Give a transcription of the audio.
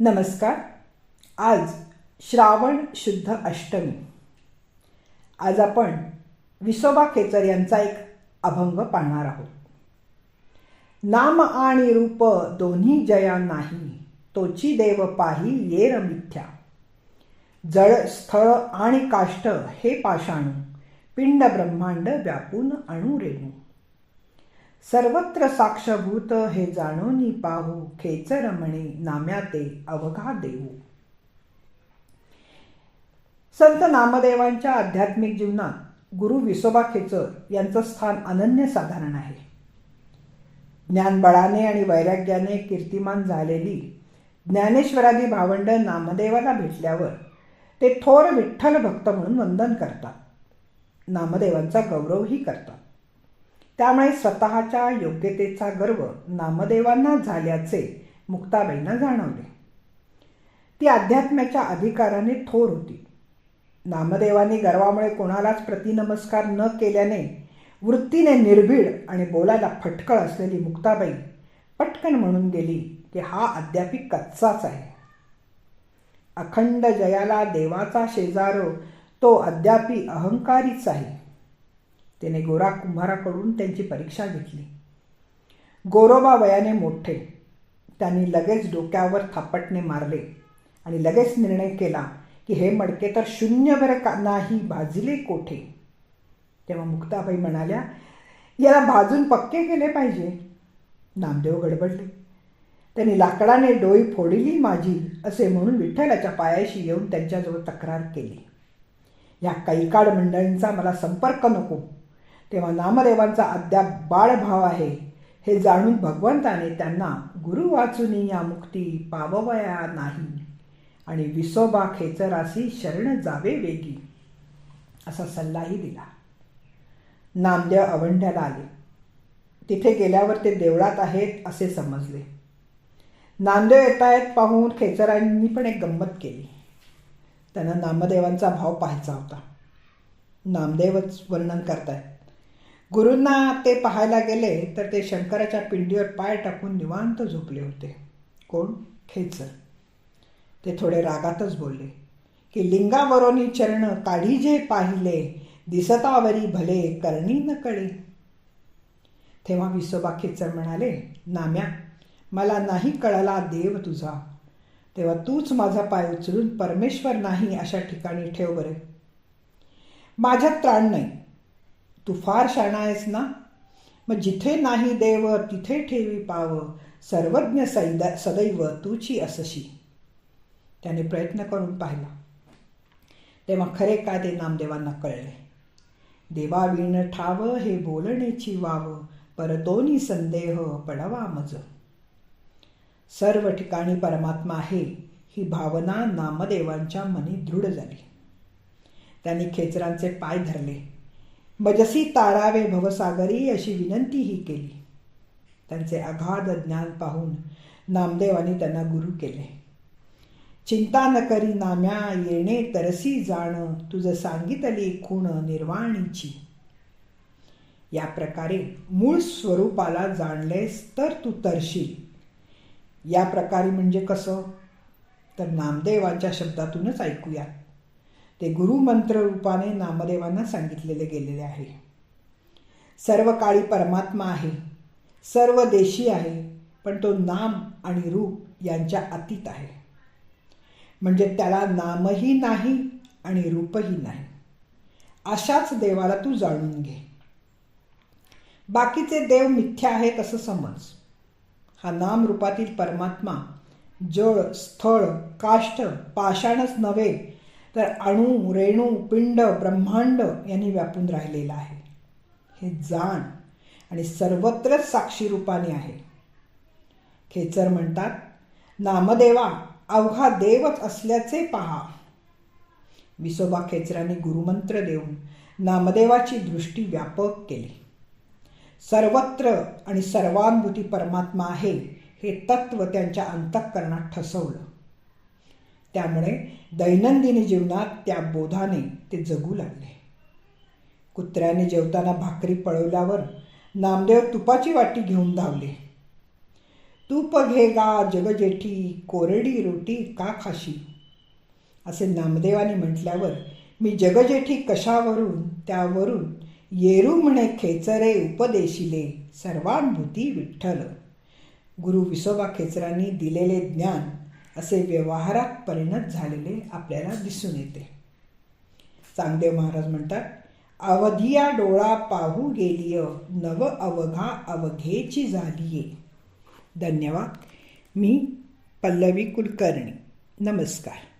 नमस्कार. आज श्रावण शुद्ध अष्टमी. आज आपण विसोबा खेचर यांचा एक अभंग पाहणार आहोत. नाम आणि रूप दोन्ही जया नाही तोची देव पाही येर मिथ्या. जळ स्थळ आणि काष्ट हे पाषाणू पिंड ब्रह्मांड व्यापून अणु रेणू. सर्वत्र साक्षभूत हे जाणूनी पाहू खेचरमणी नाम्याते अवघा देऊ. संत नामदेवांच्या आध्यात्मिक जीवनात गुरु विसोबा खेचर यांचं स्थान अनन्यसाधारण आहे. ज्ञानबळाने आणि वैराग्याने कीर्तिमान झालेली ज्ञानेश्वरादी भावंड नामदेवाला भेटल्यावर ते थोर विठ्ठल भक्त म्हणून वंदन करतात. नामदेवांचा गौरवही करतात. त्यामुळे स्वतःच्या योग्यतेचा गर्व नामदेवांना झाल्याचे मुक्ताबाईंना जाणवले. ती अध्यात्म्याच्या अधिकाराने थोर होती. नामदेवांनी गर्वामुळे कोणालाच प्रतिनमस्कार न केल्याने वृत्तीने निर्भीड आणि बोलायला फटकळ असलेली मुक्ताबाई पटकन म्हणून गेली की हा अद्यापी कच्चाच आहे. अखंड जयाला देवाचा शेजारो तो अद्यापी अहंकारीच आहे. त्याने गोरा कुंभाराकडून त्यांची परीक्षा घेतली. गोरोबा वयाने मोठे. त्यांनी लगेच डोक्यावर थापटणे मारले आणि लगेच निर्णय केला की हे मडके तर शून्यभर का नाही भाजले कोठे? तेव्हा मुक्ताबाई म्हणाल्या याला भाजून पक्के केले पाहिजे. नामदेव गडबडले. त्यांनी लाकडाने डोई फोडली माझी असे म्हणून विठ्ठलाच्या पायाशी येऊन त्यांच्याजवळ तक्रार केली. या कैकाड मंडळींचा मला संपर्क नको. तेव्हा नामदेवांचा अद्याप बाळभाव आहे. हे जाणून भगवंताने त्यांना गुरु वाचून या मुक्ती पाववया नाही. आणि विसोबा खेचरासी शरण जावे वेगी. असा सल्लाही दिला. नामदेव अवंढ्याला आले. तिथे गेल्यावर ते देवळात आहेत असे समजले. नामदेव येत आहेत पाहून खेचरांनी पण एक गंमत केली. त्यांना नामदेवांचा भाव पाहायचा होता. नामदेवच वर्णन करतायत. गुरूंना ते पाहायला गेले तर ते शंकराच्या पिंडीवर पाय टाकून निवांत झोपले होते. कोण? खेचर. ते थोडे रागातच बोलले की लिंगावरोनी चरण काढी जे पाहिले दिसतावरी भले करणी न कळे. तेव्हा विसोबा खेचर म्हणाले नाम्या मला नाही कळला देव तुझा. तेव्हा तूच माझा पाय उचलून परमेश्वर नाही अशा ठिकाणी ठेव बरे. माझ्यात त्राण नाही. तू फार शाणा आहेस ना? मग जिथे नाही देव तिथे ठेवी पाव. सर्वज्ञ सैद सदैव तूची असशी. त्याने प्रयत्न करून पाहिला. तेव्हा खरे काय ते नामदेवांना कळले. देवा विण ठाव हे बोलण्याची वाव. पर दोन्ही संदेह पडवा मज. सर्व ठिकाणी परमात्मा आहे ही भावना नामदेवांच्या मनी दृढ झाली. त्यांनी खेचरांचे पाय धरले. बजसी तारावे भवसागरी अशी विनंतीही केली. त्यांचे अगाध ज्ञान पाहून नामदेवाने त्यांना गुरु केले. चिंता न करी नाम्या येणे तरसी जाण तुझं सांगितली खूण निर्वाणीची. या प्रकारे मूळ स्वरूपाला जाणलेस तर तू तरशील. या प्रकारे म्हणजे कसं? तर नामदेवांच्या शब्दातूनच ऐकूया ते गुरुमंत्र रूपाने नामदेवांना सांगितलेले गेलेले आहे. सर्व काळी परमात्मा आहे सर्व देशी आहे पण तो नाम आणि रूप यांच्या अतीत आहे. म्हणजे त्याला नामही नाही आणि रूपही नाही. अशाच देवाला तू जाणून घे. बाकीचे देव मिथ्या आहेत असं समज. हा नाम रूपातील परमात्मा जळ स्थळ काष्ट पाषाणच नव्हे तर अणू रेणू पिंड ब्रह्मांड यांनी व्यापून राहिलेला आहे. हे जाण आणि सर्वत्रच साक्षी रूपाने आहे. खेचर म्हणतात नामदेवा अवघा देवच असल्याचे पहा. विसोबा खेचराने गुरुमंत्र देऊन नामदेवाची दृष्टी व्यापक केली. सर्वत्र आणि सर्वानुभूती परमात्मा आहे हे तत्व त्यांच्या अंतःकरणात ठसवलं. त्यामुळे दैनंदिन जीवनात त्या बोधाने ते जगू लागले. कुत्र्याने जेवताना भाकरी पळवल्यावर नामदेव तुपाची वाटी घेऊन धावले. तूप घे गा जगजेठी कोरडी रोटी का खाशी? असे नामदेवाने म्हटल्यावर मी जगजेठी कशावरून त्यावरून येरू म्हणे खेचरे उपदेशिले सर्वानुभूती विठ्ठल. गुरु विसोबा खेचरांनी दिलेले ज्ञान असे व्यवहारात परिणत झालेले आपल्याला दिसून येते. चांगदेव महाराज म्हणतात अवधिया डोळा पाहू गेलीय नव अवघा अवघेची झालीये. धन्यवाद. मी पल्लवी कुलकर्णी. नमस्कार.